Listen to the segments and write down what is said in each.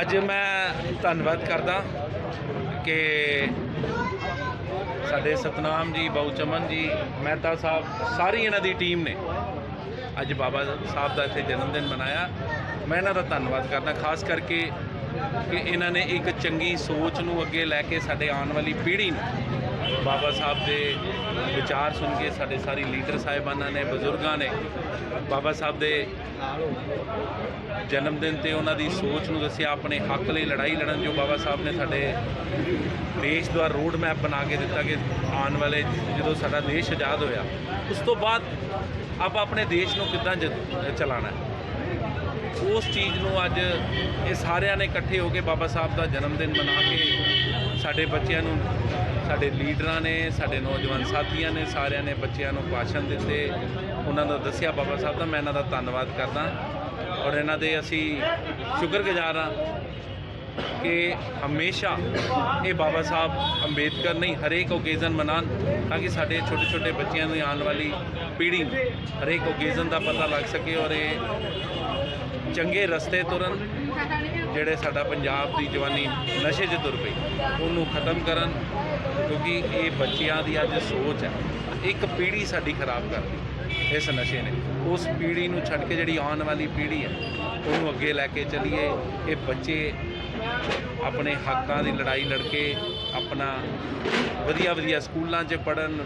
ਅੱਜ ਮੈਂ ਧੰਨਵਾਦ ਕਰਦਾ ਕਿ ਸਾਡੇ ਸਤਨਾਮ ਜੀ, ਬਾਊ ਚਮਨ ਜੀ, ਮਹਿਤਾ ਸਾਹਿਬ, ਸਾਰੀ ਇਹਨਾਂ ਦੀ ਟੀਮ ਨੇ ਅੱਜ ਬਾਬਾ ਸਾਹਿਬ ਦਾ ਇੱਥੇ ਜਨਮ ਦਿਨ ਮਨਾਇਆ। ਮੈਂ ਇਹਨਾਂ ਦਾ ਧੰਨਵਾਦ ਕਰਦਾ, ਖਾਸ ਕਰਕੇ ਕਿ ਇਹਨਾਂ ਨੇ ਇੱਕ ਚੰਗੀ ਸੋਚ ਨੂੰ ਅੱਗੇ ਲੈ ਕੇ ਸਾਡੇ ਆਉਣ ਵਾਲੀ ਪੀੜ੍ਹੀ ਨੂੰ ਬਾਬਾ ਸਾਹਿਬ ਦੇ ਵਿਚਾਰ ਸੁਣ ਕੇ ਸਾਡੇ ਸਾਰੀ ਲੀਡਰ ਸਾਹਿਬਾਨਾਂ ਨੇ, ਬਜ਼ੁਰਗਾਂ ਨੇ, ਬਾਬਾ ਸਾਹਿਬ ਦੇ ਜਨਮ ਦਿਨ ਤੇ ਉਹਨਾਂ ਦੀ ਸੋਚ ਨੂੰ ਦੱਸਿਆ, ਆਪਣੇ ਹੱਕ ਲਈ ਲੜਾਈ ਲੜਨ ਜੋ ਬਾਬਾ ਸਾਹਿਬ ਨੇ ਸਾਡੇ ਦੇਸ਼ ਦਾ ਰੋਡ ਮੈਪ ਬਣਾ ਕੇ ਦਿੱਤਾ ਕਿ ਆਉਣ ਵਾਲੇ ਜਦੋਂ ਸਾਡਾ ਦੇਸ਼ ਆਜ਼ਾਦ ਹੋਇਆ, ਉਸ ਤੋਂ ਬਾਅਦ ਆਪਾਂ ਆਪਣੇ ਦੇਸ਼ ਨੂੰ ਕਿੱਦਾਂ ਜ- ਚਲਾਉਣਾ ਹੈ? ਉਸ ਚੀਜ਼ ਨੂੰ ਅੱਜ ਇਹ ਸਾਰਿਆਂ ਨੇ ਇਕੱਠੇ ਹੋ ਕੇ ਬਾਬਾ ਸਾਹਿਬ ਦਾ ਜਨਮ ਦਿਨ ਮਨਾ ਕੇ ਸਾਡੇ ਬੱਚਿਆਂ ਨੂੰ ਸਾਡੇ ਲੀਡਰਾਂ ਨੇ, ਸਾਡੇ ਨੌਜਵਾਨ ਸਾਥੀਆਂ ਨੇ, ਸਾਰਿਆਂ ਨੇ ਬੱਚਿਆਂ ਨੂੰ ਭਾਸ਼ਣ ਦਿੱਤੇ। ਉਹਨਾਂ ਦਾ ਦੱਸਿਆ, ਬਾਬਾ ਸਾਹਿਬ ਦਾ ਮੈਂ ਇਹਨਾਂ ਦਾ ਧੰਨਵਾਦ ਕਰਦਾ। ਔਰ ਇਹਨਾਂ ਦੇ ਅਸੀਂ ਸ਼ੁਕਰਗੁਜ਼ਾਰ ਹਾਂ ਕਿ ਹਮੇਸ਼ਾ ਇਹ ਬਾਬਾ ਸਾਹਿਬ ਅੰਬੇਦਕਰ ਨਹੀਂ, ਹਰੇਕ ਓਕੇਜ਼ਨ ਮਨਾਉਣ, ਤਾਂ ਕਿ ਸਾਡੇ ਛੋਟੇ ਛੋਟੇ ਬੱਚਿਆਂ ਨੂੰ ਆਉਣ ਵਾਲੀ ਪੀੜ੍ਹੀ ਨੂੰ ਹਰੇਕ ਓਕੇਜ਼ਨ ਦਾ ਪਤਾ ਲੱਗ ਸਕੇ ਔਰ ਇਹ ਚੰਗੇ ਰਸਤੇ ਤੁਰਨ, ਜਿਹੜੇ ਸਾਡਾ ਪੰਜਾਬ ਦੀ ਜਵਾਨੀ ਨਸ਼ੇ 'ਚ ਤੁਰ ਪਈ, ਉਹਨੂੰ ਖਤਮ ਕਰਨ ਕਿਉਂਕਿ ਇਹ ਬੱਚਿਆਂ ਦੀ ਅੱਜ ਸੋਚ ਹੈ। ਇੱਕ ਪੀੜ੍ਹੀ ਸਾਡੀ ਖਰਾਬ ਕਰਦੀ ਇਸ ਨਸ਼ੇ ਨੇ। ਉਸ ਪੀੜ੍ਹੀ ਨੂੰ ਛੱਡ ਕੇ ਜਿਹੜੀ ਆਉਣ ਵਾਲੀ ਪੀੜ੍ਹੀ ਹੈ, ਉਹਨੂੰ ਅੱਗੇ ਲੈ ਕੇ ਚੱਲੀਏ। ਇਹ ਬੱਚੇ ਆਪਣੇ ਹੱਕਾਂ ਦੀ ਲੜਾਈ ਲੜ ਕੇ ਆਪਣਾ ਵਧੀਆ ਵਧੀਆ ਸਕੂਲਾਂ 'ਚ ਪੜਨ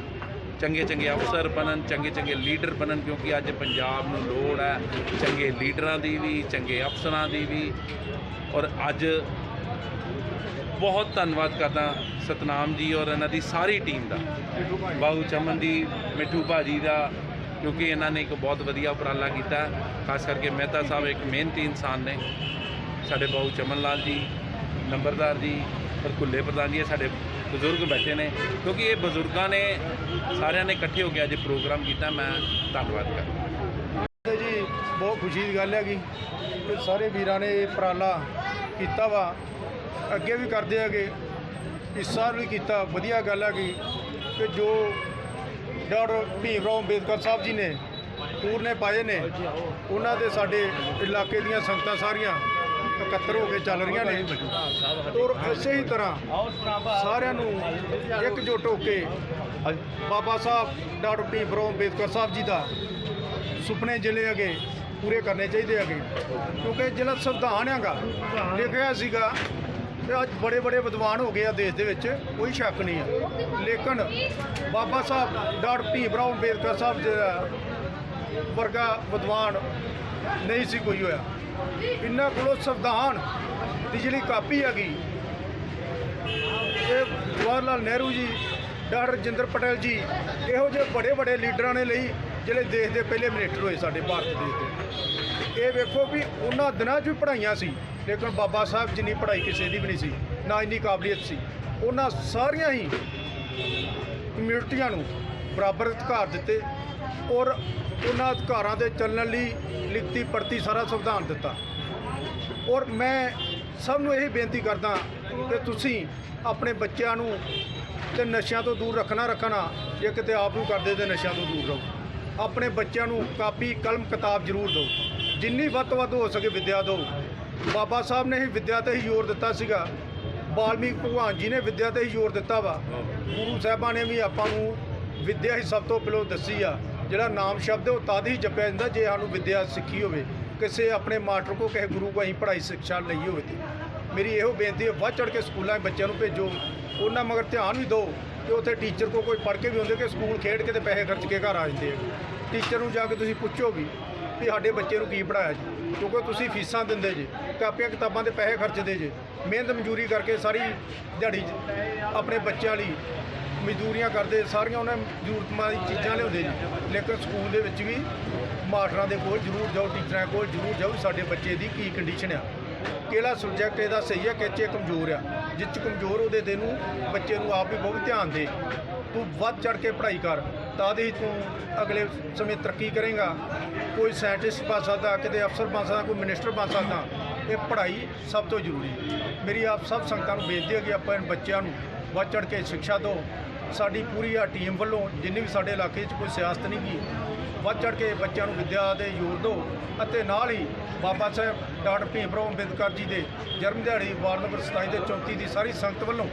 ਚੰਗੇ ਚੰਗੇ ਅਫਸਰ ਬਣਨ, ਚੰਗੇ ਚੰਗੇ ਲੀਡਰ ਬਣਨ, ਕਿਉਂਕਿ ਅੱਜ ਪੰਜਾਬ ਨੂੰ ਲੋੜ ਹੈ ਚੰਗੇ ਲੀਡਰਾਂ ਦੀ ਵੀ, ਚੰਗੇ ਅਫਸਰਾਂ ਦੀ ਵੀ। ਔਰ ਅੱਜ ਬਹੁਤ ਧੰਨਵਾਦ ਕਰਦਾ ਸਤਨਾਮ ਜੀ ਔਰ ਇਹਨਾਂ ਦੀ ਸਾਰੀ ਟੀਮ ਦਾ। ਬਾਹੂ ਚਮਨ ਦੀ ਮਿੱਠੂ ਭਾਜੀ ਦਾ, ਕਿਉਂਕਿ ਇਹਨਾਂ ਨੇ ਇੱਕ ਬਹੁਤ ਵਧੀਆ ਉਪਰਾਲਾ ਕੀਤਾ। ਖਾਸ ਕਰਕੇ ਮਹਿਤਾ ਸਾਹਿਬ ਇੱਕ ਮਿਹਨਤੀ ਇਨਸਾਨ ਨੇ। ਸਾਡੇ ਬਾਹੂ ਚਮਨ ਲਾਲ ਜੀ, ਨੰਬਰਦਾਰ ਜੀ, ਔਰ ਕੁੱਲੇ ਪ੍ਰਧਾਨ ਜੀ ਸਾਡੇ ਬਜ਼ੁਰਗ ਬੈਠੇ ਨੇ। ਕਿਉਂਕਿ ਇਹ ਬਜ਼ੁਰਗਾਂ ਨੇ ਸਾਰਿਆਂ ਨੇ ਇਕੱਠੇ ਹੋ ਕੇ ਅੱਜ ਪ੍ਰੋਗਰਾਮ ਕੀਤਾ, ਮੈਂ ਧੰਨਵਾਦ ਕਰਦਾ। ਜੀ, ਬਹੁਤ ਖੁਸ਼ੀ ਦੀ ਗੱਲ ਹੈਗੀ ਕਿ ਸਾਰੇ ਵੀਰਾਂ ਨੇ ਇਹ ਉਪਰਾਲਾ ਕੀਤਾ ਵਾ। ਅੱਗੇ ਵੀ ਕਰਦੇ ਹੈਗੇ। ਇਸ ਸਾਲ ਵੀ ਕੀਤਾ, ਵਧੀਆ ਗੱਲ ਹੈਗੀ। ਕਿ ਜੋ ਡਾਕਟਰ ਭੀਮ ਰਾਓ ਅੰਬੇਦਕਰ ਸਾਹਿਬ ਜੀ ਨੇ ਪੂਰਨੇ ਪਾਏ ਨੇ, ਉਹਨਾਂ ਦੇ ਸਾਡੇ ਇਲਾਕੇ ਦੀਆਂ ਸੰਗਤਾਂ ਸਾਰੀਆਂ ਇਕੱਤਰ ਹੋ ਕੇ ਚੱਲ ਰਹੀਆਂ ਨੇ। ਔਰ ਇਸੇ ਹੀ ਤਰ੍ਹਾਂ ਸਾਰਿਆਂ ਨੂੰ ਇਕਜੁੱਟ ਹੋ ਕੇ ਬਾਬਾ ਸਾਹਿਬ, ਡਾਕਟਰ ਭੀਮ ਰਾਓ ਅੰਬੇਦਕਰ ਸਾਹਿਬ ਜੀ ਦਾ ਸੁਪਨੇ ਜਿਹੜੇ ਹੈਗੇ ਪੂਰੇ ਕਰਨੇ ਚਾਹੀਦੇ ਹੈਗੇ। ਕਿਉਂਕਿ ਜਿਹੜਾ ਸੰਵਿਧਾਨ ਹੈਗਾ, ਲਿਖਿਆ ਸੀਗਾ ਤੇ ਅੱਜ ਬੜੇ ਬੜੇ ਵਿਦਵਾਨ ਹੋ ਗਏ ਆ ਦੇਸ਼ ਦੇ ਵਿੱਚ, ਕੋਈ ਸ਼ੱਕ ਨਹੀਂ ਆ। ਲੇਕਿਨ ਬਾਬਾ ਸਾਹਿਬ, ਡਾਕਟਰ ਭੀਮ ਰਾਓ ਅੰਬੇਦਕਰ ਸਾਹਿਬ ਜਿਹੜਾ ਵਰਗਾ ਵਿਦਵਾਨ ਨਹੀਂ ਸੀ ਕੋਈ ਹੋਇਆ। ਇਹਨਾਂ ਕੋਲੋਂ ਸੰਵਿਧਾਨ ਦੀ ਜਿਹੜੀ ਕਾਪੀ ਹੈਗੀ, ਇਹ ਜਵਾਹਰ ਲਾਲ ਨਹਿਰੂ ਜੀ, ਡਾਕਟਰ ਰਜਿੰਦਰ ਪਟੇਲ ਜੀ, ਇਹੋ ਜਿਹੇ ਬੜੇ ਬੜੇ ਲੀਡਰਾਂ ਨੇ ਲਈ, ਜਿਹੜੇ ਦੇਸ਼ ਦੇ ਪਹਿਲੇ ਮਿਨਿਸਟਰ ਹੋਏ ਸਾਡੇ ਭਾਰਤ ਦੇਸ਼ ਦੇ ਇਹ ਵੇਖੋ ਵੀ ਉਹਨਾਂ ਦਿਨਾਂ 'ਚ ਵੀ ਪੜ੍ਹਾਈਆਂ ਸੀ, ਲੇਕਿਨ ਬਾਬਾ ਸਾਹਿਬ ਜਿੰਨੀ ਪੜ੍ਹਾਈ ਕਿਸੇ ਦੀ ਵੀ ਨਹੀਂ ਸੀ, ਨਾ ਇੰਨੀ ਕਾਬਲੀਅਤ ਸੀ। ਉਹਨਾਂ ਸਾਰੀਆਂ ਹੀ ਕਮਿਊਨਿਟੀਆਂ ਨੂੰ ਬਰਾਬਰ ਅਧਿਕਾਰ ਦਿੱਤੇ ਔਰ ਉਹਨਾਂ ਅਧਿਕਾਰਾਂ ਦੇ ਚੱਲਣ ਲਈ ਲਿਖਤੀ ਪੜਤੀ ਸਾਰਾ ਸੰਵਿਧਾਨ ਦਿੱਤਾ। ਔਰ ਮੈਂ ਸਭ ਨੂੰ ਇਹੀ ਬੇਨਤੀ ਕਰਦਾ ਕਿ ਤੁਸੀਂ ਆਪਣੇ ਬੱਚਿਆਂ ਨੂੰ ਤੇ ਨਸ਼ਿਆਂ ਤੋਂ ਦੂਰ ਰੱਖਣਾ ਰੱਖਣਾ ਜੇ ਕਿਤੇ ਆਪ ਨੂੰ ਕਰਦੇ ਤੇ ਨਸ਼ਿਆਂ ਤੋਂ ਦੂਰ ਰਹੋ। ਆਪਣੇ ਬੱਚਿਆਂ ਨੂੰ ਕਾਪੀ, ਕਲਮ, ਕਿਤਾਬ ਜ਼ਰੂਰ ਦਿਓ। ਜਿੰਨੀ ਵੱਧ ਤੋਂ ਵੱਧ ਹੋ ਸਕੇ ਵਿੱਦਿਆ ਦਿਓ। ਬਾਬਾ ਸਾਹਿਬ ਨੇ ਹੀ ਵਿੱਦਿਆ ਤੇ ਹੀ ਜ਼ੋਰ ਦਿੱਤਾ ਸੀਗਾ। ਵਾਲਮੀਕ ਭਗਵਾਨ ਜੀ ਨੇ ਵਿੱਦਿਆ ਤੇ ਹੀ ਜ਼ੋਰ ਦਿੱਤਾ ਵਾ। ਗੁਰੂ ਸਾਹਿਬਾਂ ਨੇ ਵੀ ਆਪਾਂ ਨੂੰ ਵਿੱਦਿਆ ਹੀ ਸਭ ਤੋਂ ਪਹਿਲਾਂ ਦੱਸੀ ਆ। ਜਿਹੜਾ ਨਾਮ ਸ਼ਬਦ ਹੈ, ਉਹ ਤਦ ਹੀ ਜਪਿਆ ਜਾਂਦਾ ਜੇ ਸਾਨੂੰ ਵਿੱਦਿਆ ਸਿੱਖੀ ਹੋਵੇ। ਕਿਸੇ ਆਪਣੇ ਮਾਸਟਰ ਕੋ ਕਿਸੇ ਗੁਰੂ ਕੋ ਅਸੀਂ ਪੜ੍ਹਾਈ ਸਿੱਖਿਆ ਲਈ ਹੋਵੇ ਤੇ। ਮੇਰੀ ਇਹੋ ਬੇਨਤੀ ਹੈ, ਵੱਧ ਚੜ ਕੇ ਸਕੂਲਾਂ ਬੱਚਿਆਂ ਨੂੰ ਭੇਜੋ। ਉਹਨਾਂ ਮਗਰ ਧਿਆਨ ਵੀ ਦਿਓ। ਕਿ ਉੱਥੇ ਟੀਚਰ ਕੋ ਕੋਈ ਪੜ੍ਹ ਕੇ ਵੀ ਹੁੰਦੇ ਕਿ ਸਕੂਲ ਖੇਡ ਕੇ ਤੇ ਪੈਸੇ ਖਰਚ ਕੇ ਘਰ ਆ ਜਾਂਦੇ ਆ। ਟੀਚਰ ਨੂੰ ਜਾ ਕੇ ਤੁਸੀਂ ਪੁੱਛੋ ਵੀ ਵੀ ਸਾਡੇ ਬੱਚੇ ਨੂੰ ਕੀ ਪੜਾਇਆ ਜੀ? ਕਿਉਂਕਿ ਤੁਸੀਂ ਫੀਸਾਂ ਦਿੰਦੇ ਜੇ, ਕਾਪੀਆਂ ਕਿਤਾਬਾਂ 'ਤੇ ਪੈਸੇ ਖਰਚਦੇ ਜੇ, ਮਿਹਨਤ ਮਜ਼ਦੂਰੀ ਕਰਕੇ ਸਾਰੀ ਦਿਹਾੜੀ 'ਚ ਆਪਣੇ ਬੱਚਿਆਂ ਲਈ ਮਜ਼ਦੂਰੀਆਂ ਕਰਦੇ, ਸਾਰੀਆਂ ਉਹਨਾਂ ਜ਼ਰੂਰਤਮੰਦ ਦੀ ਚੀਜ਼ਾਂ ਲਿਆਉਂਦੇ ਜੀ। ਲੇਕਿਨ ਸਕੂਲ ਦੇ ਵਿੱਚ ਵੀ ਮਾਸਟਰਾਂ ਦੇ ਕੋਲ ਜ਼ਰੂਰ ਜਾਓ, ਟੀਚਰਾਂ ਕੋਲ ਜ਼ਰੂਰ ਜਾਓ ਸਾਡੇ ਬੱਚੇ ਦੀ ਕੀ ਕੰਡੀਸ਼ਨ ਆ। ਕਿਹੜਾ ਸਬਜੈਕਟ ਇਹਦਾ ਸਹੀ ਹੈ ਕਿਹੜੇ 'ਚ ਕਮਜ਼ੋਰ ਆ। ਜਿਸ 'ਚ ਕਮਜ਼ੋਰ ਉਹਦੇ ਦੇ ਨੂੰ ਬੱਚੇ ਨੂੰ ਆਪ ਵੀ ਬਹੁਤ ਧਿਆਨ ਦੇ। ਤੂੰ ਵੱਧ ਚੜ ਕੇ ਪੜ੍ਹਾਈ ਕਰ। ਤਦ ਹੀ ਤੂੰ ਅਗਲੇ ਸਮੇਂ ਤਰੱਕੀ ਕਰੇਗਾ। ਕੋਈ ਸਾਇੰਟਿਸਟ ਬਣ ਸਕਦਾ, ਕਿਤੇ ਅਫਸਰ ਬਣ ਸਕਦਾ, ਕੋਈ ਮਿਨਿਸਟਰ ਬਣ ਸਕਦਾ, ਇਹ ਪੜ੍ਹਾਈ ਸਭ ਤੋਂ ਜ਼ਰੂਰੀ ਹੈ। ਮੇਰੀ ਆਪ ਸਭ ਸੰਗਤਾਂ ਨੂੰ ਬੇਨਤੀ ਹੈ ਕਿ ਆਪਾਂ ਇਹਨਾਂ ਬੱਚਿਆਂ ਨੂੰ ਵੱਧ ਚੜ ਕੇ ਸਿੱਖਿਆ ਦਿਓ। ਸਾਡੀ ਪੂਰੀ ਆ ਟੀਮ ਵੱਲੋਂ ਜਿੰਨੀ ਵੀ ਸਾਡੇ ਇਲਾਕੇ 'ਚ ਕੋਈ ਸਿਆਸਤ ਨਹੀਂ ਗੀ ਵੱਧ ਚੜ ਕੇ ਬੱਚਿਆਂ ਨੂੰ ਵਿੱਦਿਆ ਦੇ ਜ਼ੋਰ ਦਿਓ ਅਤੇ ਨਾਲ ਹੀ ਬਾਬਾ ਸਾਹਿਬ ਡਾਕਟਰ ਭੀਮ ਰਾਓ ਅੰਬੇਦਕਰ ਜੀ ਦੇ ਜਨਮ ਦਿਹਾੜੀ ਵਾਰਡ ਨੰਬਰ 27 ਦੇ 34 ਦੀ ਸਾਰੀ ਸੰਗਤ ਵੱਲੋਂ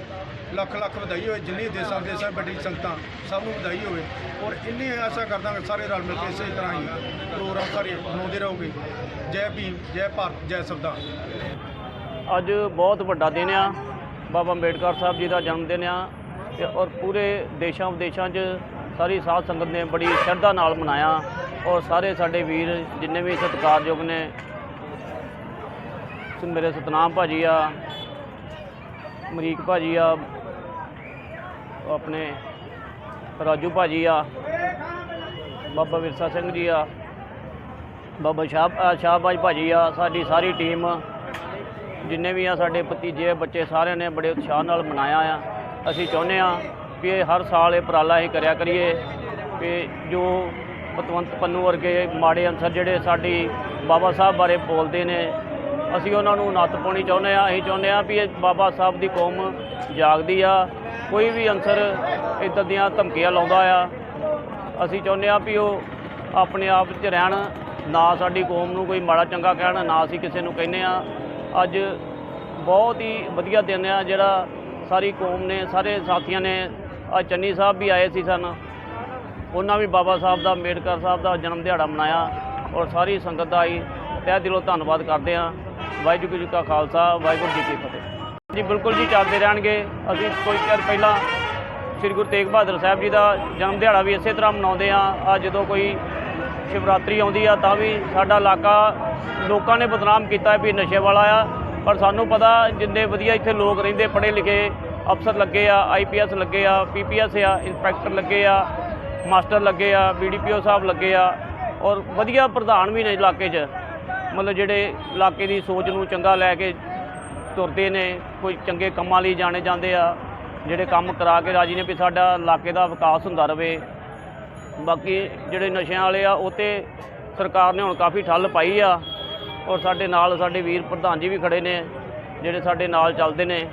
ਲੱਖ ਲੱਖ ਵਧਾਈ ਹੋਵੇ ਜਿੰਨੀ ਦੇਸਾਂ ਦੇਸਾਂ ਵੱਡੀ ਸੰਗਤਾਂ ਸਭ ਨੂੰ ਵਧਾਈ ਹੋਵੇ। ਔਰ ਇੰਨੀ ਆਸ਼ਾ ਕਰਦਾ ਕਿ ਸਾਰੇ ਰਲ ਮਿਲ ਕੇ ਇਸੇ ਤਰ੍ਹਾਂ ਹੀ ਪ੍ਰੋਗਰਾਮ ਸਾਰੇ ਮਨਾਉਂਦੇ ਰਹੋਗੇ। ਜੈ ਭੀਮ, ਜੈ ਭਾਰਤ, ਜੈ ਸੰਵਿਧਾਨ। ਅੱਜ ਬਹੁਤ ਵੱਡਾ ਦਿਨ ਆ। ਬਾਬਾ ਅੰਬੇਡਕਰ ਸਾਹਿਬ ਜੀ ਦਾ ਜਨਮ ਦਿਨ ਆ। ਤੇ ਔਰ ਪੂਰੇ ਦੇਸ਼ਾਂ ਵਿਦੇਸ਼ਾਂ 'ਚ ਸਾਰੀ ਸਾਧ ਸੰਗਤ ਨੇ ਬੜੀ ਸ਼ਰਧਾ ਨਾਲ ਮਨਾਇਆ ਔਰ ਸਾਰੇ ਸਾਡੇ ਵੀਰ ਜਿੰਨੇ ਵੀ ਸਤਿਕਾਰਯੋਗ ਨੇ ਮੇਰੇ ਸਤਨਾਮ ਭਾਜੀ ਆ ਮਰੀਕ ਭਾਜੀ ਆ ਆਪਣੇ ਰਾਜੂ ਭਾਜੀ ਆ ਬਾਬਾ ਵਿਰਸਾ ਸਿੰਘ ਜੀ ਆ ਬਾਬਾ ਸ਼ਾਹ ਅ, ਸ਼ਾਹਬਾਜ ਭਾਜੀ ਆ ਸਾਡੀ ਸਾਰੀ ਟੀਮ ਜਿੰਨੇ ਵੀ ਆ ਸਾਡੇ ਭਤੀਜੇ ਬੱਚੇ ਸਾਰਿਆਂ ਨੇ ਬੜੇ ਉਤਸ਼ਾਹ ਨਾਲ ਮਨਾਇਆ ਆ। ਅਸੀਂ ਚਾਹੁੰਦੇ ਆ ਵੀ ਇਹ ਹਰ ਸਾਲ ਇਹ ਉਪਰਾਲਾ ਹੀ ਕਰਿਆ ਕਰੀਏ ਕਿ ਜੋ ਪਤਵੰਤ ਪੰਨੂ ਵਰਗੇ ਮਾੜੇ ਅਨਸਰ ਜਿਹੜੇ ਸਾਡੀ ਬਾਬਾ ਸਾਹਿਬ ਬਾਰੇ ਬੋਲਦੇ ਨੇ, ਅਸੀਂ ਉਹਨਾਂ ਨੂੰ ਨੱਥ ਪਾਉਣੀ ਚਾਹੁੰਦੇ ਆ ਅਸੀਂ ਚਾਹੁੰਦੇ ਆ ਵੀ ਇਹ ਬਾਬਾ ਸਾਹਿਬ ਦੀ ਕੌਮ ਜਾਗਦੀ ਆ, ਕੋਈ ਵੀ ਅਨਸਰ ਇੱਦਾਂ ਦੀਆਂ ਧਮਕੀਆਂ ਲਾਉਂਦਾ ਆ। ਅਸੀਂ ਚਾਹੁੰਦੇ ਆ ਵੀ ਉਹ ਆਪਣੇ ਆਪ 'ਚ ਰਹਿਣ, ਨਾ ਸਾਡੀ ਕੌਮ ਨੂੰ ਕੋਈ ਮਾੜਾ ਚੰਗਾ ਕਹਿਣ, ਨਾ ਅਸੀਂ ਕਿਸੇ ਨੂੰ ਕਹਿੰਦੇ ਆ ਅੱਜ ਬਹੁਤ ਹੀ ਵਧੀਆ ਦਿਨ ਆ ਜਿਹੜਾ ਸਾਰੀ ਕੌਮ ਨੇ, ਸਾਰੇ ਸਾਥੀਆਂ ਨੇ ਅੱਜ ਚੰਨੀ ਸਾਹਿਬ ਵੀ ਆਏ ਸੀ ਸਨ। ਉਹਨਾਂ ਵੀ ਬਾਬਾ ਸਾਹਿਬ ਦਾ, ਅੰਬੇਡਕਰ ਸਾਹਿਬ ਦਾ ਜਨਮ ਦਿਹਾੜਾ ਮਨਾਇਆ ਔਰ ਸਾਰੀ ਸੰਗਤ ਦਾ ਹੀ ਤਹਿ ਦਿਲੋਂ ਧੰਨਵਾਦ ਕਰਦੇ ਹਾਂ। ਵਾਹਿਗੁਰੂ ਜੀ ਕਾ ਖਾਲਸਾ, ਵਾਹਿਗੁਰੂ ਜੀ ਕੀ ਫਤਿਹ। ਜੀ, ਬਿਲਕੁਲ ਜੀ ਚੱਲਦੇ ਰਹਿਣਗੇ। ਅਸੀਂ ਕੋਈ ਚਿਰ ਪਹਿਲਾਂ ਸ੍ਰੀ ਗੁਰੂ ਤੇਗ ਬਹਾਦਰ ਸਾਹਿਬ ਜੀ ਦਾ ਜਨਮ ਦਿਹਾੜਾ ਵੀ ਇਸੇ ਤਰ੍ਹਾਂ ਮਨਾਉਂਦੇ ਆ ਆ ਜਦੋਂ ਕੋਈ ਸ਼ਿਵਰਾਤਰੀ ਆਉਂਦੀ ਆ ਤਾਂ ਵੀ ਸਾਡਾ ਇਲਾਕਾ ਲੋਕਾਂ ਨੇ ਬਦਨਾਮ ਕੀਤਾ ਵੀ ਨਸ਼ੇ ਵਾਲਾ ਆ। ਪਰ ਸਾਨੂੰ ਪਤਾ ਜਿੰਨੇ ਵਧੀਆ ਇੱਥੇ ਲੋਕ ਰਹਿੰਦੇ, ਪੜ੍ਹੇ ਲਿਖੇ ਅਫਸਰ ਲੱਗੇ ਆ ਆਈਪੀਐਸ ਲੱਗੇ ਆ ਪੀਪੀਐਸ ਆ, ਇੰਸਪੈਕਟਰ ਲੱਗੇ ਆ, ਮਾਸਟਰ ਲੱਗੇ ਆ ਬੀਡੀਪੀਓ ਸਾਹਿਬ ਲੱਗੇ ਆ ਔਰ ਵਧੀਆ ਪ੍ਰਧਾਨ ਵੀ ਨੇ ਇਲਾਕੇ 'ਚ। ਮਤਲਬ ਜਿਹੜੇ ਇਲਾਕੇ ਦੀ ਸੋਚ ਨੂੰ ਚੰਗਾ ਲੈ ਕੇ ਤੁਰਦੇ ਨੇ, ਕੋਈ ਚੰਗੇ ਕੰਮਾਂ ਲਈ ਜਾਣੇ ਜਾਂਦੇ ਆ, ਜਿਹੜੇ ਕੰਮ ਕਰਾ ਕੇ ਰਾਜੀ ਨੇ ਵੀ ਸਾਡਾ ਇਲਾਕੇ ਦਾ ਵਿਕਾਸ ਹੁੰਦਾ ਰਵੇ। ਬਾਕੀ ਜਿਹੜੇ ਨਸ਼ਿਆਂ ਵਾਲੇ ਆ, ਉਹ ਤੇ ਸਰਕਾਰ ਨੇ ਹੁਣ ਕਾਫੀ ਠੱਲ ਪਾਈ ਆ ਔਰ ਸਾਡੇ ਨਾਲ ਸਾਡੇ ਵੀਰ ਪ੍ਰਧਾਨ ਜੀ ਵੀ ਖੜੇ ਨੇ, ਜਿਹੜੇ ਸਾਡੇ ਨਾਲ ਚੱਲਦੇ ਨੇ।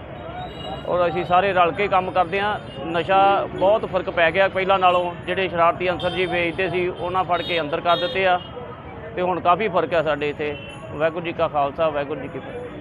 ਔਰ ਅਸੀਂ ਸਾਰੇ ਰਲ ਕੇ ਕੰਮ ਕਰਦੇ ਆ ਨਸ਼ਾ ਬਹੁਤ ਫ਼ਰਕ ਪੈ ਗਿਆ ਪਹਿਲਾਂ ਨਾਲੋਂ। ਜਿਹੜੇ ਸ਼ਰਾਰਤੀ ਅੰਸਰ ਜੀ ਵੇਚਦੇ ਸੀ, ਉਹਨਾਂ ਫੜ ਕੇ ਅੰਦਰ ਕਰ ਦਿੱਤੇ ਆ। ਤੇ ਹੁਣ ਕਾਫੀ ਫ਼ਰਕ ਆ ਸਾਡੇ ਇੱਥੇ। ਵਾਹਿਗੁਰੂ ਜੀ ਕਾ ਖਾਲਸਾ, ਵਾਹਿਗੁਰੂ ਜੀ ਕੀ ਫਤਿਹ।